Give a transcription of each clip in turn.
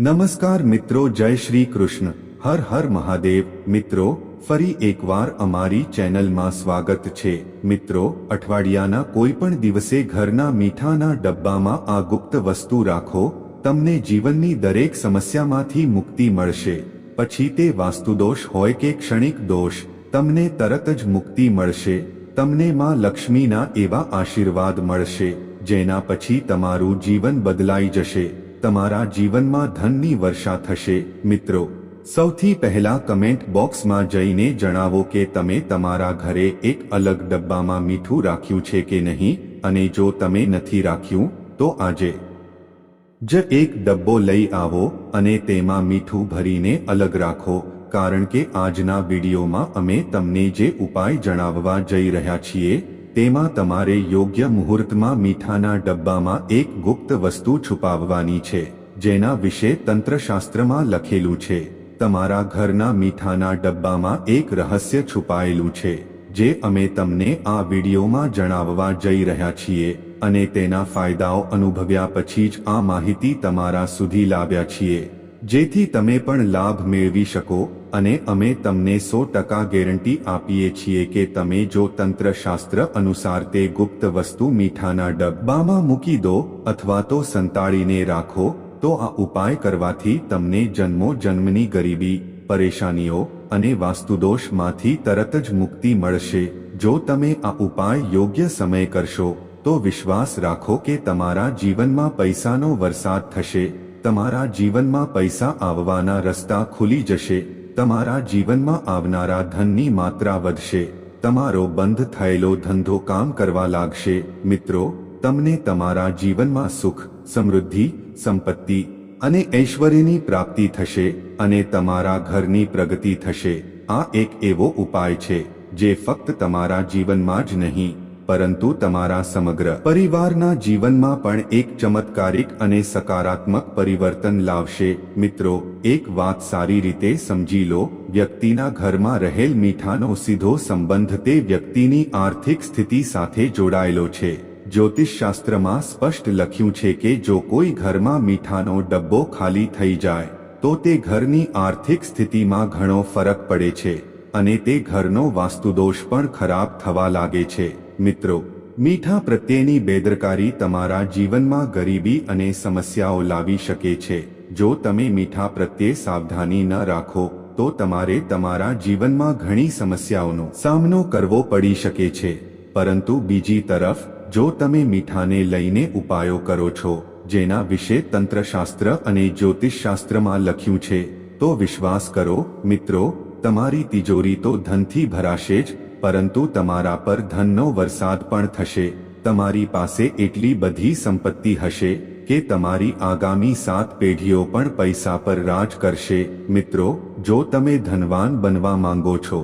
નમસ્કાર મિત્રો, જય શ્રી કૃષ્ણ. હર હર મહાદેવ. મિત્રો, ફરી એકવાર અમારી ચેનલમાં સ્વાગત છે. મિત્રો, અઠવાડિયાના કોઈ પણ દિવસે ઘરના મીઠાના ડબ્બામાં આ ગુપ્ત વસ્તુ રાખો, તમને જીવનની દરેક સમસ્યામાંથી મુક્તિ મળશે. પછી તે વાસ્તુદોષ હોય કે ક્ષણિક દોષ, તમને તરત જ મુક્તિ મળશે. તમને માં લક્ષ્મીના એવા આશીર્વાદ મળશે, જેના પછી તમારું જીવન બદલાઈ જશે. તમારા જીવનમાં ધનની વર્ષા થશે. મિત્રો, સૌથી પહેલા કમેન્ટ બોક્સમાં જઈને જણાવો કે તમે તમારા ઘરે એક અલગ ડબ્બામાં મીઠું રાખ્યું છે કે નહીં અને જો તમે નથી રાખ્યું, તો આજે જ એક ડબ્બો લઈ આવો અને તેમાં મીઠું ભરીને અલગ રાખો. કારણ કે આજના વિડીયોમાં અમે તમને જે ઉપાય જણાવવા જઈ રહ્યા છીએ તેમાં તમારે યોગ્ય મુહૂર્તમાં મીઠાના ડબ્બામાં એક ગુપ્ત વસ્તુ છુપાવવાની છે, જેના વિશે તંત્રશાસ્ત્રમાં લખેલું છે. તમારા ઘરના મીઠાના ડબ્બામાં એક રહસ્ય છુપાયેલું છે, જે અમે તમને આ વિડીયોમાં જણાવવા જઈ રહ્યા છીએ, અને તેના ફાયદાઓ અનુભવ્યા પછી જ આ માહિતી તમારા સુધી લાવ્યા છીએ. જેથી તમે પણ લાભ મેળવી શકો અને અમે તમને સો ટકા ગેરંટી આપીએ છીએ કે તમે જો તંત્રશાસ્ત્ર અનુસાર તે ગુપ્ત વસ્તુ મીઠાના ડબ્બામાં મૂકી દો અથવા તો સંતાડીને રાખો, તો આ ઉપાય કરવાથી તમને જન્મો જન્મની ગરીબી, પરેશાનીઓ અને વાસ્તુદોષમાંથી તરત જ મુક્તિ મળશે. જો તમે આ ઉપાય યોગ્ય સમય કરશો, તો વિશ્વાસ રાખો કે તમારા જીવનમાં પૈસાનો વરસાદ થશે. તમારા જીવનમાં પૈસા આવવાના રસ્તા ખુલી જશે. તમારા જીવનમાં આવનારા ધનની માત્રા વધશે, તમારો બંધ થયેલો ધંધો કામ કરવા લાગશે. મિત્રો, તમને તમારા જીવનમાં સુખ, સમૃદ્ધિ, સંપત્તિ અને ઐશ્વર્યની પ્રાપ્તિ થશે અને તમારા ઘરની પ્રગતિ થશે. આ એક એવો ઉપાય છે, જે ફક્ત તમારા જીવનમાં જ નહીં પરંતુ તમારા સમગ્ર પરિવારના જીવનમાં પણ એક ચમત્કારિક અને સકારાત્મક પરિવર્તન લાવશે. મિત્રો, એક વાત સારી રીતે સમજી લો, વ્યક્તિના ઘરમાં રહેલ મીઠાનો સીધો સંબંધ તે વ્યક્તિની આર્થિક સ્થિતિ સાથે જોડાયેલો છે. જ્યોતિષશાસ્ત્રમાં સ્પષ્ટ લખ્યું છે કે જો કોઈ ઘરમાં મીઠાનો ડબ્બો ખાલી થઈ જાય, તો તે ઘરની આર્થિક સ્થિતિમાં ઘણો ફરક પડે છે અને તે ઘરનો વાસ્તુદોષ પણ ખરાબ થવા લાગે છે. મિત્રો, મીઠા પ્રત્યેની બેદરકારી તમારા જીવનમાં ગરીબી અને સમસ્યાઓ લાવી શકે છે. જો તમે મીઠા પ્રત્યે સાવધાની ન રાખો, તો તમારે તમારા જીવનમાં ઘણી સમસ્યાઓનો સામનો કરવો પડી શકે છે. પરંતુ બીજી તરફ, જો તમે મીઠાને લઈને ઉપાયો કરો છો, જેના વિશે તંત્રશાસ્ત્ર અને જ્યોતિષશાસ્ત્રમાં લખ્યું છે, તો વિશ્વાસ કરો, મિત્રો, તમારી તિજોરી તો ધનથી ભરાશે જ પરંતુ તમારા પર ધનનો વરસાદ પણ થશે. તમારી પાસે એટલી બધી સંપત્તિ હશે કે તમારી આગામી સાત પેઢીઓ પણ પૈસા પર રાજ કરશે. મિત્રો, જો તમે ધનવાન બનવા માંગો છો,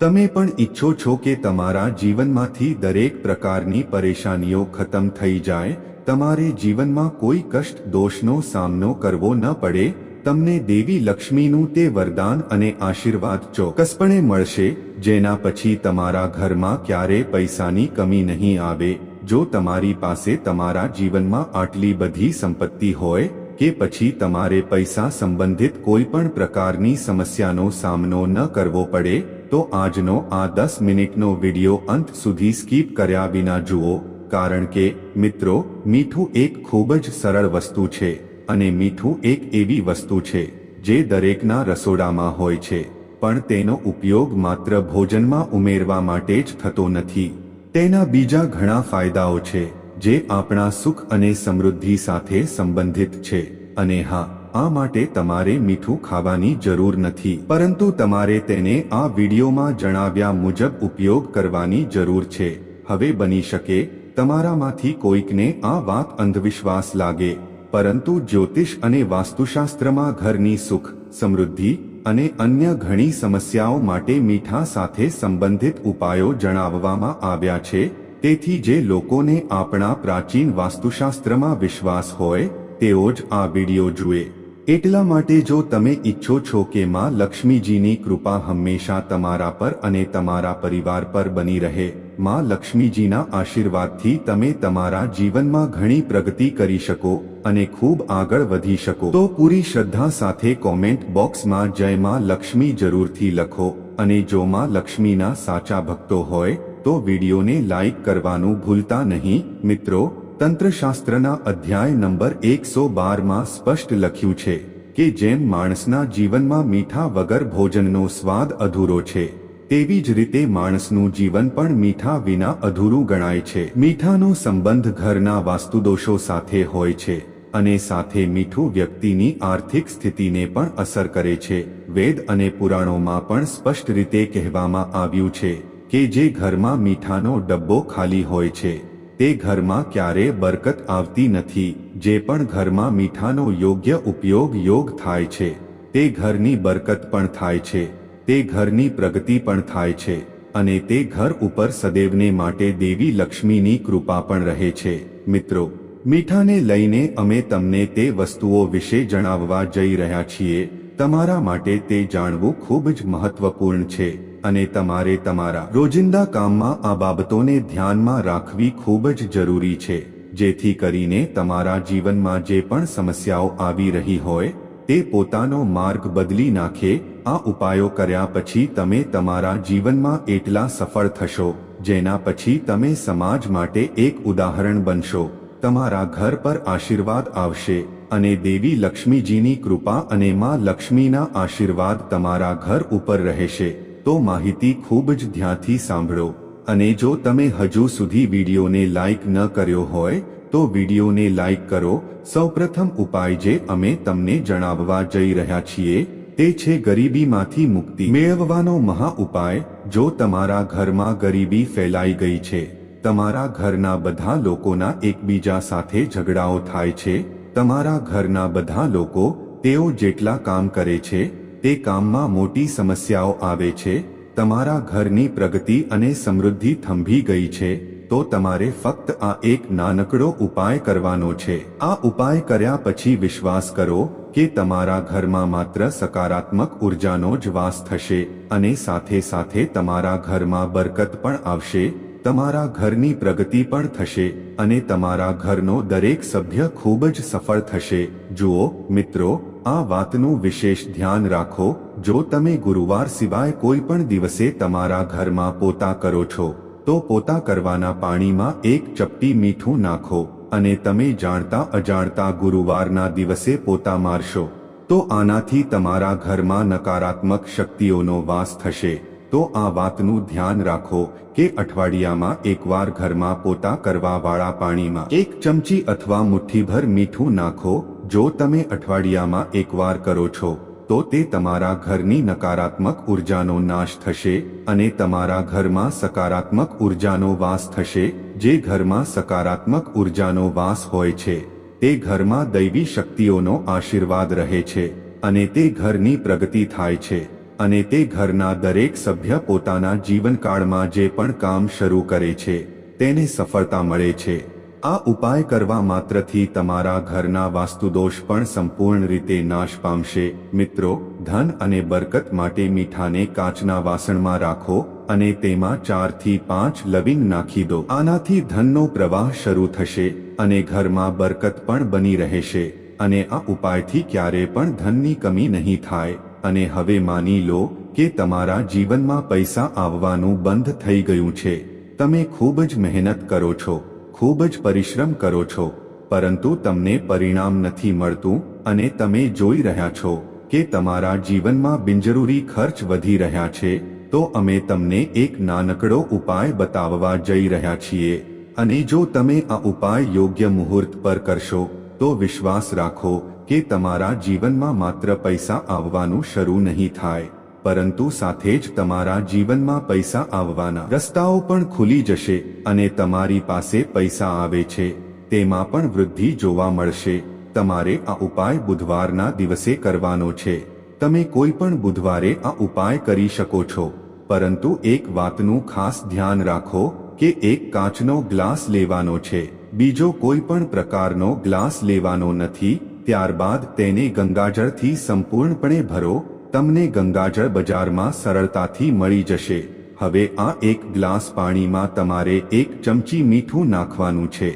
તમે પણ ઈચ્છો છો કે તમારા જીવનમાંથી દરેક પ્રકારની પરેશાનીઓ ખતમ થઈ જાય, તમારે જીવનમાં કોઈ કષ્ટ દોષનો સામનો કરવો ન પડે તમને દેવી લક્ષ્મીનું તે વરદાન અને આશીર્વાદ ચોક્કસપણે મળશે, જેના પછી તમારા ઘરમાં ક્યારે પૈસાની કમી નહીં આવે, જો તમારી પાસે તમારા જીવનમાં આટલી બધી સંપત્તિ હોય, કે પછી તમારે પૈસા સંબંધિત કોઈ પણ પ્રકારની સમસ્યાનો સામનો ન કરવો પડે, તો આજનો આ દસ મિનિટનો વિડિયો અંત સુધી સ્કીપ કર્યા વિના જુઓ, કારણ કે, મિત્રો, મીઠું એક ખૂબ જ સરળ વસ્તુ છે. અને મીઠું એક એવી વસ્તુ છે, જે દરેકના રસોડામાં હોય છે, પણ તેનો ઉપયોગ માત્ર ભોજનમાં ઉમેરવા માટે જ થતો નથી. તેના બીજા ઘણા ફાયદાઓ છે, જે આપણા સુખ અને સમૃદ્ધિ સાથે સંબંધિત છે, અને હા, આ માટે તમારે મીઠું ખાવાની જરૂર નથી. પરંતુ તમારે તેને આ વિડીયોમાં જણાવ્યા મુજબ ઉપયોગ કરવાની જરૂર છે. હવે બની શકે, તમારામાંથી કોઈકને આ વાત અંધવિશ્વાસ લાગે પરંતુ જ્યોતિષ અને વાસ્તુશાસ્ત્રમાં ઘરની સુખ, સમૃદ્ધિ અને અન્ય ઘણી સમસ્યાઓ માટે મીઠા સાથે સંબંધિત ઉપાયો જણાવવામાં આવ્યા છે. તેથી જે લોકોને આપણા પ્રાચીન વાસ્તુશાસ્ત્રમાં વિશ્વાસ હોય, તેઓ જ આ વિડિયો જુએ. એટલા માટે જો તમે ઈચ્છો છો કે માં લક્ષ્મીજીની કૃપા હંમેશા તમારા પર અને તમારા પરિવાર પર બની રહે, માં લક્ષ્મીજીના આશીર્વાદથી તમે તમારા જીવનમાં ઘણી પ્રગતિ કરી શકો અને ખૂબ આગળ વધી શકો. તો પૂરી શ્રદ્ધા સાથે કોમેન્ટ બોક્સમાં જય માં લક્ષ્મી જરૂરથી લખો અને જો માં લક્ષ્મીના સાચા ભક્તો હોય, તો વિડીયોને લાઇક કરવાનું ભૂલતા નહીં. મિત્રો તંત્રશાસ્ત્રના અધ્યાય નંબર એકસો બારમાં સ્પષ્ટ લખ્યું છે કે જેમ માણસના જીવનમાં મીઠા વગર ભોજનનો સ્વાદ અધૂરો છે, તેવી જ રીતે માણસનું જીવન પણ મીઠા વિના અધૂરું ગણાય છે. મીઠાનો સંબંધ ઘરના વાસ્તુદોષો સાથે હોય છે અને સાથે મીઠું વ્યક્તિની આર્થિક સ્થિતિને પણ અસર કરે છે. વેદ અને પુરાણોમાં પણ સ્પષ્ટ રીતે કહેવામાં આવ્યું છે કે જે ઘરમાં મીઠાનો ડબ્બો ખાલી હોય છે તે ઘરમાં ક્યારે બરકત આવતી નથી. જે પણ ઘરમાં મીઠાનો યોગ્ય ઉપયોગ યોગ થાય છે, તે ઘરની બરકત પણ થાય છે, તે ઘરની પ્રગતિ પણ થાય છે, અને તે ઘર ઉપર સદૈવને માટે દેવી લક્ષ્મીની કૃપા પણ રહે છે. મિત્રો, મીઠાને લઈને અમે તમને તે વસ્તુઓ વિશે જણાવવા જઈ રહ્યા છીએ. તમારા માટે તે જાણવું ખૂબ જ મહત્વપૂર્ણ છે. અને તમારે તમારા રોજિંદા કામમાં આ બાબતોને ધ્યાનમાં રાખવી ખૂબ જ જરૂરી છે, જેથી કરીને તમારા જીવનમાં જે પણ સમસ્યાઓ આવી રહી હોય, તે પોતાનો માર્ગ બદલી નાખે, આ ઉપાયો કર્યા પછી તમે તમારા જીવનમાં એટલા સફળ થશો, જેના પછી તમે સમાજ માટે એક ઉદાહરણ બનશો, તમારા ઘર પર આશીર્વાદ આવશે, અને દેવી લક્ષ્મીજીની કૃપા અને માં લક્ષ્મીના આશીર્વાદ તમારા ઘર ઉપર રહેશે. તો માહિતી ખૂબ જ ધ્યાનથી સાંભળો. અને જો તમે હજુ સુધી વિડીયોને લાઇક ન કર્યો હોય, તો વિડીયોને લાઇક કરો. સૌપ્રથમ ઉપાય જે અમે તમને જણાવવા જઈ રહ્યા છીએ, તે છે ગરીબીમાંથી મુક્તિ. મેળવવાનો મહા ઉપાય, જો તમારા ઘરમાં ગરીબી ફેલાઈ ગઈ છે, તમારા ઘરના બધા લોકોના એકબીજા સાથે ઝઘડાઓ થાય છે, તમારા ઘરના બધા લોકો તેઓ જેટલા કામ કરે છે તે કામમાં મોટી સમસ્યાઓ આવે છે, તમારા ઘરની પ્રગતિ અને સમૃદ્ધિ થંભી ગઈ છે, તો તમારે ફક્ત આ એક નાનકડો ઉપાય કરવાનો છે. આ ઉપાય કર્યા પછી વિશ્વાસ કરો કે તમારા ઘરમાં માત્ર સકારાત્મક ઉર્જાનો જ વાસ થશે અને સાથે સાથે તમારા ઘરમાં બરકત પણ આવશે તમારા ઘરની પ્રગતિ પણ થશે અને તમારા ઘરનો દરેક સભ્ય ખૂબ જ સફળ થશે. જુઓ, મિત્રો, આ વાતનું વિશેષ ધ્યાન રાખો. જો તમે ગુરુવાર સિવાય કોઈ પણ દિવસે તમારા ઘરમાં પોતા કરો છો, તો પોતા કરવાના પાણીમાં એક ચપટી મીઠું નાખો અને તમે જાણતા અજાણતા ગુરુવારના દિવસે પોતા મારશો, તો આનાથી તમારા ઘરમાં નકારાત્મક શક્તિઓનો વાસ થશે. તો આ વાતનું ધ્યાન રાખો કે અઠવાડિયામાં એકવાર ઘરમાં પોતા કરવા વાળા પાણીમાં એક ચમચી અથવા મુઠ્ઠીભર મીઠું નાખો. જો તમે અઠવાડિયામાં એકવાર કરો છો, તો તે તમારા ઘરની નકારાત્મક ઉર્જાનો નાશ થશે અને તમારા ઘરમાં સકારાત્મક ઉર્જાનો વાસ થશે. જે ઘરમાં સકારાત્મક ઉર્જાનો વાસ હોય છે, તે ઘરમાં દૈવી શક્તિઓનો આશીર્વાદ રહે છે અને તે ઘરની પ્રગતિ થાય છે. અને તે ઘરના દરેક સભ્ય પોતાના જીવનકાળમાં જે પણ કામ શરૂ કરે છે, તેને સફળતા મળે છે. આ ઉપાય કરવા માત્રથી તમારા ઘરના વાસ્તુદોષ પણ સંપૂર્ણ રીતે નાશ પામશે. મિત્રો, ધન અને બરકત માટે મીઠાને કાચના વાસણમાં રાખો અને તેમાં ચારથી પાંચ લવિંગ નાખી દો. આનાથી ધનનો પ્રવાહ શરૂ થશે અને ઘરમાં બરકત પણ બની રહેશે અને આ ઉપાયથી ક્યારે પણ ધનની કમી નહીં થાય. અને હવે માની લો કે તમારા જીવનમાં પૈસા આવવાનું બંધ થઈ ગયું છે. તમે ખૂબ જ મહેનત કરો છો, ખૂબ જ પરિશ્રમ કરો છો, પરંતુ તમને પરિણામ નથી મળતું અને તમે જોઈ રહ્યા છો કે તમારા જીવનમાં બિનજરૂરી ખર્ચ વધી રહ્યા છે. તો અમે તમને એક નાનકડો ઉપાય બતાવવા જઈ રહ્યા છીએ. અને જો તમે આ ઉપાય યોગ્ય મુહૂર્ત પર કરશો, તો વિશ્વાસ રાખો કે તમારા જીવનમાં માત્ર પૈસા આવવાનું શરૂ નહીં થાય, પરંતુ સાથે જ તમારા જીવનમાં પૈસા આવવાના રસ્તાઓ પણ ખુલી જશે અને તમારી પાસે પૈસા આવે છે, તેમાં પણ વૃદ્ધિ જોવા મળશે. તમારે આ ઉપાય બુધવારના દિવસે કરવાનો છે. તમે કોઈ પણ બુધવારે આ ઉપાય કરી શકો છો. પરંતુ એક વાતનું ખાસ ધ્યાન રાખો કે એક કાચનો ગ્લાસ લેવાનો છે. બીજો કોઈ પણ પ્રકારનો ગ્લાસ લેવાનો નથી ત્યારબાદ તેને ગંગાજળથી સંપૂર્ણપણે ભરો, તમને ગંગાજળ બજારમાં સરળતાથી મળી જશે. હવે આ એક ગ્લાસ પાણીમાં તમારે એક ચમચી મીઠું નાખવાનું છે.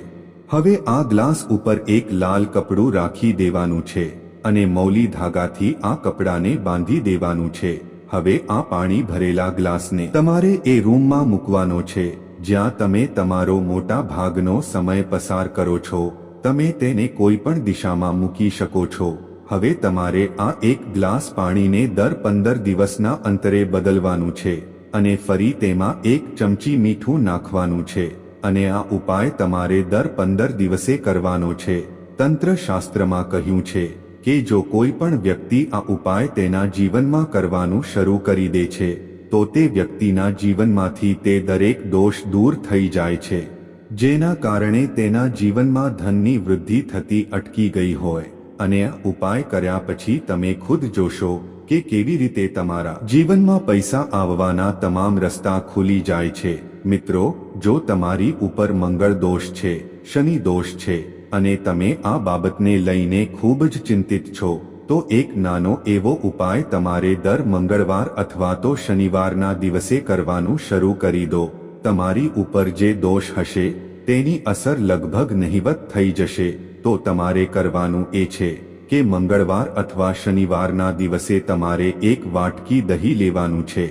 હવે આ ગ્લાસ ઉપર એક લાલ કપડું રાખી દેવાનું છે અને મૌલી ધાગાથી આ કપડાને બાંધી દેવાનું છે. હવે આ પાણી ભરેલા ગ્લાસને તમારે એ રૂમમાં મૂકવાનો છે, જ્યાં તમે તમારો મોટા ભાગનો સમય પસાર કરો છો. તમે તેને કોઈ પણ દિશામાં મૂકી શકો છો. હવે તમારે આ એક ગ્લાસ પાણીને દર પંદર દિવસના અંતરે બદલવાનું છે અને ફરી તેમાં એક ચમચી મીઠું નાખવાનું છે અને આ ઉપાય તમારે દર પંદર દિવસે કરવાનો છે. તંત્ર શાસ્ત્રમાં કહ્યું છે કે જો કોઈ પણ વ્યક્તિ આ ઉપાય તેના જીવનમાં કરવાનું શરૂ કરી દે છે, તો તે વ્યક્તિના જીવનમાંથી તે દરેક દોષ દૂર થઈ જાય છે. જેના કારણે તેના જીવનમાં ધનની વૃદ્ધિ થતી અટકી ગઈ હોય, અને આ ઉપાય કર્યા પછી તમે ખુદ જોશો કે કેવી રીતે તમારા જીવનમાં પૈસા આવવાના તમામ રસ્તા ખુલી જાય છે. મિત્રો, જો તમારી ઉપર મંગળ દોષ છે, શનિ દોષ છે, અને તમે આ બાબતને લઈને ખૂબ જ ચિંતિત છો, તો એક નાનો એવો ઉપાય તમારે દર મંગળવાર અથવા તો શનિવારના દિવસે કરવાનું શરૂ કરી દો. તમારી ઉપર જે દોષ હશે, તેની અસર લગભગ નહિવત થઈ જશે. તો તમારે કરવાનું એ છે કે મંગળવાર અથવા શનિવારના દિવસે તમારે એક વાટકી દહીં લેવાનું છે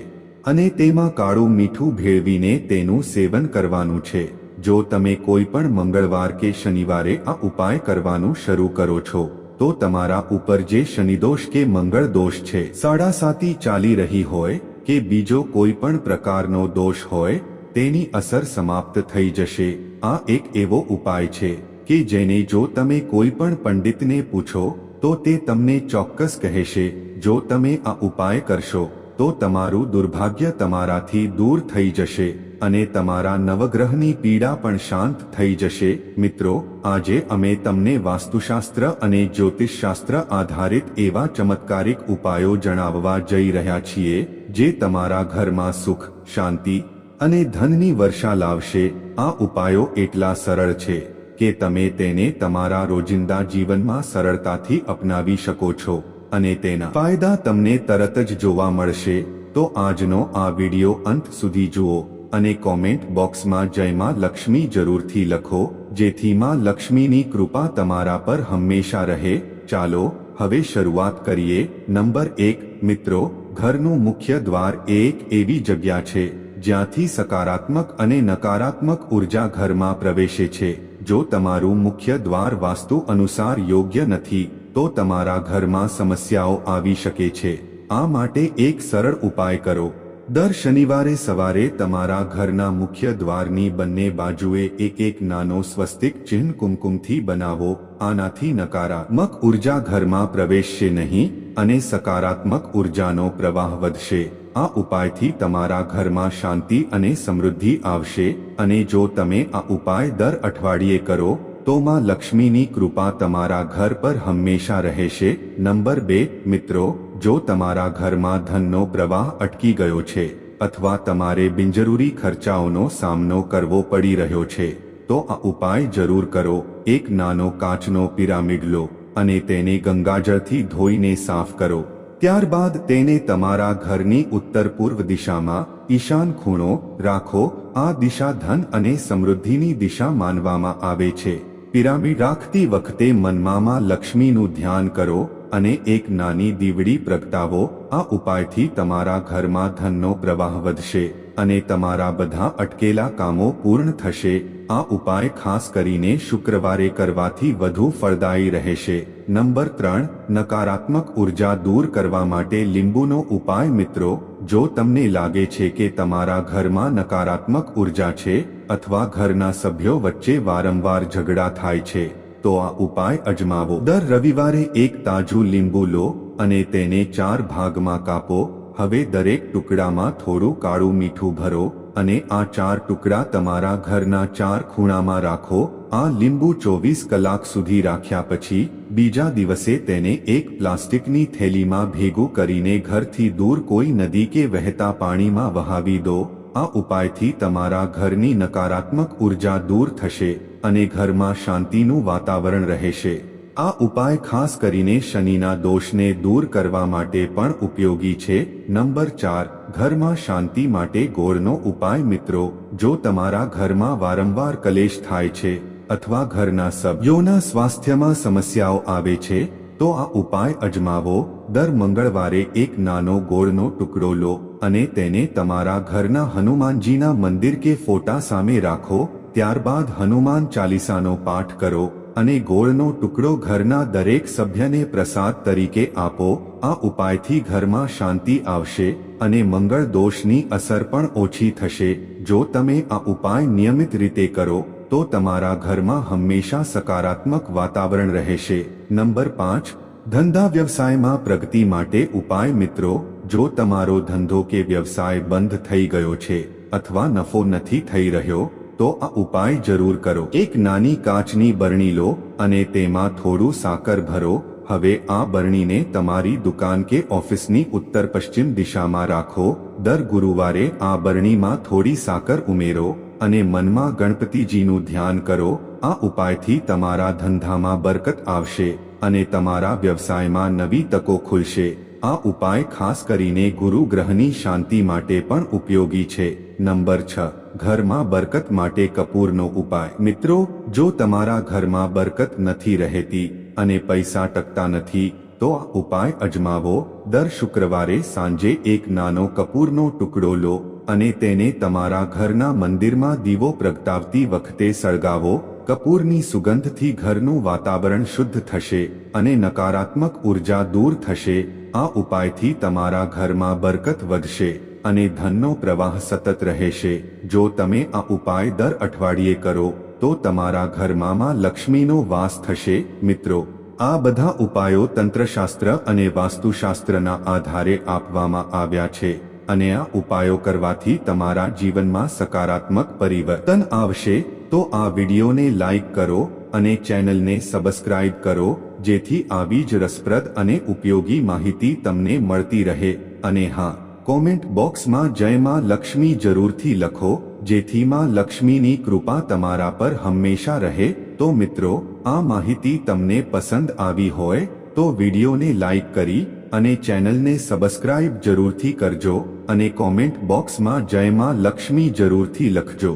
અને તેમાં કાળું મીઠું ભેળવીને તેનું સેવન કરવાનું છે. જો તમે કોઈ પણ મંગળવાર કે શનિવારે આ ઉપાય કરવાનું શરૂ કરો છો, તો તમારા ઉપર જે શનિદોષ કે મંગળ દોષ છે, સાડા સાતી ચાલી રહી હોય કે બીજો કોઈ પણ પ્રકારનો દોષ હોય તેની અસર સમાપ્ત થઈ જશે. આ એક એવો ઉપાય છે કે જેને જો તમે કોઈ પણ પંડિતને પૂછો, તો તે તમને ચોક્કસ કહેશે, જો તમે આ ઉપાય કરશો, તો તમારું દુર્ભાગ્ય તમારાથી દૂર થઈ જશે અને તમારા નવગ્રહની પીડા પણ શાંત થઈ જશે. મિત્રો, આજે અમે તમને વાસ્તુશાસ્ત્ર અને જ્યોતિષશાસ્ત્ર આધારિત એવા ચમત્કારિક ઉપાયો જણાવવા જઈ રહ્યા છીએ, જે તમારા ઘરમાં સુખ, શાંતિ અને ધનની વર્ષા લાવશે. આ ઉપાયો એટલા સરળ છે કે તમે તેને તમારા રોજિંદા જીવનમાં સરળતાથી અપનાવી શકો છો અને તેના ફાયદા તમને તરત જ જોવા મળશે. તો આજનો આ વિડિયો અંત સુધી જુઓ અને કોમેન્ટ બોક્સમાં જયમાં લક્ષ્મી જરૂરથી લખો, જેથી માં લક્ષ્મીની કૃપા તમારા પર હંમેશા રહે. ચાલો, હવે શરૂઆત કરીએ. નંબર એક, મિત્રો, ઘરનું મુખ્ય દ્વાર એક એવી જગ્યા છે. જ્યાંથી સકારાત્મક અને નકારાત્મક ઊર્જા ઘરમાં પ્રવેશે છે. જો તમારું મુખ્ય દ્વાર વાસ્તુ અનુસાર યોગ્ય નથી, તો તમારા ઘરમાં સમસ્યાઓ આવી શકે છે. આ માટે એક સરળ ઉપાય કરો. દર શનિવારે સવારે તમારા ઘરના મુખ્ય દ્વારની બંને બાજુએ એક એક નાનો સ્વસ્તિક ચિહ્ન કુમકુમથી બનાવો, આનાથી નકારાત્મક ઊર્જા ઘરમાં પ્રવેશશે નહીં અને સકારાત્મક ઉર્જાનો પ્રવાહ વધશે. આ ઉપાયથી તમારા ઘરમાં શાંતિ અને સમૃદ્ધિ આવશે અને જો તમે આ ઉપાય દર અઠવાડિયે કરો, તો માં લક્ષ્મીની કૃપા તમારા ઘર પર હંમેશા રહેશે. નંબર બે, મિત્રો જો તમારા ઘરમાં ધનનો પ્રવાહ અટકી ગયો છે અથવા તમારે બિનજરૂરી ખર્ચાઓનો સામનો કરવો પડી રહ્યો છે, તો આ ઉપાય જરૂર કરો. એક નાનો કાચનો પિરામિડ લો અને તેને ગંગાજળથી ધોઈને સાફ કરો. ત્યારબાદ તેને તમારા ઘરની ઉત્તર પૂર્વ દિશામાં ઈશાન ખૂણો રાખો. આ દિશા ધન અને સમૃદ્ધિની દિશા માનવામાં આવે છે. પિરામિડ રાખતી વખતે મનમાં લક્ષ્મીનું ધ્યાન કરો. અને એક નાની દીવડી પ્રગટાવો, આ ઉપાયથી તમારા ઘરમાં ધનનો પ્રવાહ વધશે અને તમારા બધા અટકેલા કામો પૂર્ણ થશે. આ ઉપાય ખાસ કરીને શુક્રવારે કરવાથી વધુ ફળદાયી રહેશે. નંબર ત્રણ, નકારાત્મક ઊર્જા દૂર કરવા માટે લીંબુનો ઉપાય મિત્રો, જો તમને લાગે છે કે તમારા ઘરમાં નકારાત્મક ઊર્જા છે અથવા ઘરના સભ્યો વચ્ચે વારંવાર ઝઘડા થાય છે તો આ ઉપાય અજમાવો. દર રવિવારે એક તાજું લીંબુ લો અને તેને ચાર ભાગમાં કાપો. હવે દરેક ટુકડામાં થોડું કાળું મીઠું ભરો અને આ ચાર ટુકડા તમારા ઘરના ચાર ખૂણામાં રાખો. આ લીંબુ ચોવીસ કલાક સુધી રાખ્યા પછી બીજા દિવસે તેને એક પ્લાસ્ટિકની થેલીમાં ભેગું કરીને ઘરથી દૂર કોઈ નદી કે વહેતા પાણીમાં વહાવી દો. આ ઉપાયથી તમારા ઘરની નકારાત્મક ઊર્જા દૂર થશે અને ઘરમાં શાંતિનું વાતાવરણ રહેશે. આ ઉપાય ખાસ કરીને શનિના દોષને દૂર કરવા માટે પણ ઉપયોગી છે. નંબર ચાર, ઘરમાં શાંતિ માટે ગોળનો ઉપાય મિત્રો, જો તમારા ઘરમાં વારંવાર કલેશ થાય છે અથવા ઘરના સભ્યોના સ્વાસ્થ્યમાં સમસ્યાઓ આવે છે, તો આ ઉપાય અજમાવો. દર મંગળવારે એક નાનો ગોળનો ટુકડો લો. અને તેને તમારા ઘરના હનુમાનજીના મંદિર કે ફોટા સામે રાખો, ત્યારબાદ હનુમાન ચાલીસાનો પાઠ કરો અને ગોળનો ટુકડો ઘરના દરેક સભ્યને પ્રસાદ તરીકે આપો, આ ઉપાયથી ઘરમાં શાંતિ આવશે અને મંગળ દોષની અસર પણ ઓછી થશે. જો તમે આ ઉપાય નિયમિત રીતે કરો, તો તમારા ઘરમાં હંમેશા સકારાત્મક વાતાવરણ રહેશે. નંબર પાંચ, ધંધા વ્યવસાયમાં પ્રગતિ માટે ઉપાય મિત્રો જો તમારો ધંધો કે વ્યવસાય બંધ થઈ ગયો છે અથવા નફો નથી થઈ રહ્યો, તો આ ઉપાય જરૂર કરો. એક નાની કાચની બરણી લો અને તેમાં થોડું સાકર ભરો. હવે આ બરણીને તમારી દુકાન કે ઓફિસની ઉત્તર પશ્ચિમ દિશામાં રાખો. દર ગુરુવારે આ બરણીમાં થોડી સાકર ઉમેરો અને મનમાં ગણપતિજીનું ધ્યાન કરો. આ ઉપાયથી તમારા ધંધામાં બરકત આવશે અને તમારા વ્યવસાયમાં નવી તકો ખુલશે. આ ઉપાય ખાસ કરીને ગુરુ ગ્રહની શાંતિ માટે પણ ઉપયોગી છે. નંબર છ, ઘરમાં બરકત માટે કપૂરનો ઉપાય. મિત્રો, જો તમારા ઘરમાં બરકત નથી રહેતી અને પૈસા ટકતા નથી, તો આ ઉપાય અજમાવો. દર શુક્રવારે સાંજે એક નાનો કપૂરનો ટુકડો લો અને તેને તમારા ઘરના મંદિરમાં દીવો પ્રગટાવતી વખતે સળગાવો. કપૂરની સુગંધથી ઘરનું વાતાવરણ શુદ્ધ થશે અને નકારાત્મક ઊર્જા દૂર થશે. આ ઉપાયથી તમારા ઘરમાં બરકત વધશે અને ધનનો પ્રવાહ સતત રહેશે. જો તમે આ ઉપાય દર અઠવાડિયે કરો, તો તમારા ઘરમાં લક્ષ્મીનો વાસ થશે. મિત્રો, આ બધા ઉપાયો તંત્રશાસ્ત્ર અને વાસ્તુશાસ્ત્રના આધારે આપવામાં આવ્યા છે અને આ ઉપાયો કરવાથી તમારા જીવનમાં સકારાત્મક પરિવર્તન આવશે. તો આ વિડીયોને લાઇક કરો અને ચેનલને સબસ્ક્રાઇબ કરો, જેથી આવી જ રસપ્રદ અને ઉપયોગી માહિતી તમને મળતી રહે. અને હા, કોમેન્ટ બોક્સમાં જય માં લક્ષ્મી જરૂરથી લખો, જેથી માં લક્ષ્મીની કૃપા તમારા પર હંમેશા રહે. તો મિત્રો, આ માહિતી તમને પસંદ આવી હોય, તો વિડીયોને લાઇક કરી અને ચેનલને સબસ્ક્રાઇબ જરૂરથી કરજો અને કોમેન્ટ બોક્સમાં જય માં લક્ષ્મી જરૂરથી લખજો.